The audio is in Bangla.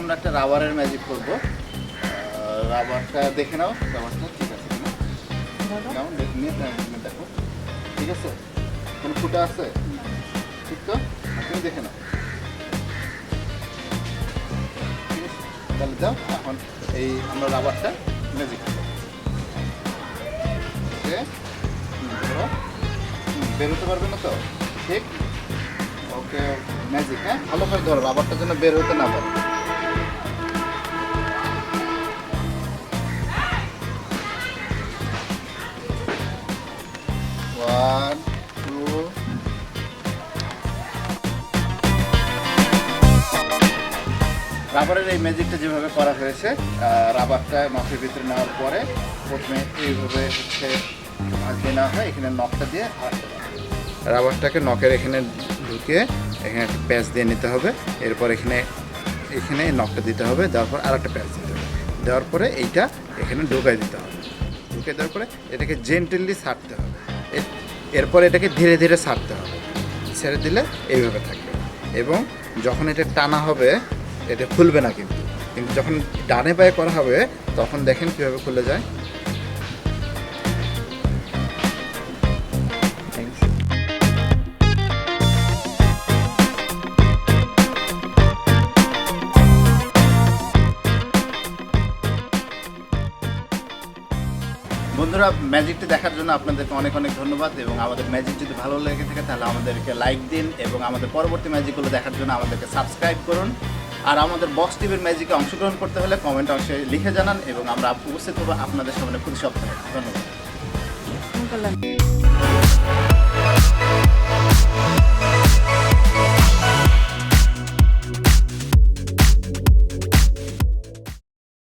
আমরা একটা রাবারের ম্যাজিক করব। রাবারটা দেখে নাও রাবারটা ঠিক আছে কিনা? কেমন? দেখে নিয়ে দেখো। ঠিক আছে? কোনো ফুটা আছে? ঠিক তো? তুমি দেখে নাও? তাহলে যাও এখন এই আমরা রাবারটা ম্যাজিক করব। ওকে? বেরোতে পারবে না তো? ঠিক? ওকে ম্যাজিক হ্যাঁ? ভালো করে ধরো রাবারটা যেন বের হতে না পারে। ওয়ান টু রাবারের এই ম্যাজিকটা যেভাবে করা হয়েছে রাবারটা নখের ভিতরে নেওয়ার পরে প্রথমে এইভাবে হচ্ছে ভাঁজ দিয়ে নেওয়া হয়, এখানে নখটা দিয়ে রাবারটাকে নখের এখানে ঢুকে এখানে একটা প্যাচ দিয়ে নিতে হবে, এরপর এখানে এখানে নখটা দিতে হবে, দেওয়ার পর আরেকটা প্যাচ দিতে হবে। দেওয়ার পরে এইটা এখানে ঢুকাই দিতে হবে। ঢুকে দেওয়ার পরে এটাকে জেন্টেলি ছাড়তে হবে। এরপর এটাকে ধীরে ধীরে ছাড়তে হবে। ছেড়ে দিলে এইভাবে থাকবে। এবং যখন এটা টানা হবে, এটা খুলবে না কিন্তু। কিন্তু যখন ডানে পায়ে করা হবে, তখন দেখেন কীভাবে খুলে যায়। বন্ধুরা, ম্যাজিকটি দেখার জন্য আপনাদেরকে অনেক অনেক ধন্যবাদ এবং আমাদের ম্যাজিক যদি ভালো লেগে থাকে, তাহলে আমাদেরকে লাইক দিন এবং আমাদের পরবর্তী ম্যাজিকগুলো দেখার জন্য আমাদেরকে সাবস্ক্রাইব করুন। আর আমাদের বক্স টিভির ম্যাজিকে অংশগ্রহণ করতে হলে কমেন্ট অংশে লিখে জানান এবং আমরা উপস্থিত হব আপনাদের সামনে প্রতি সপ্তাহে। ধন্যবাদ।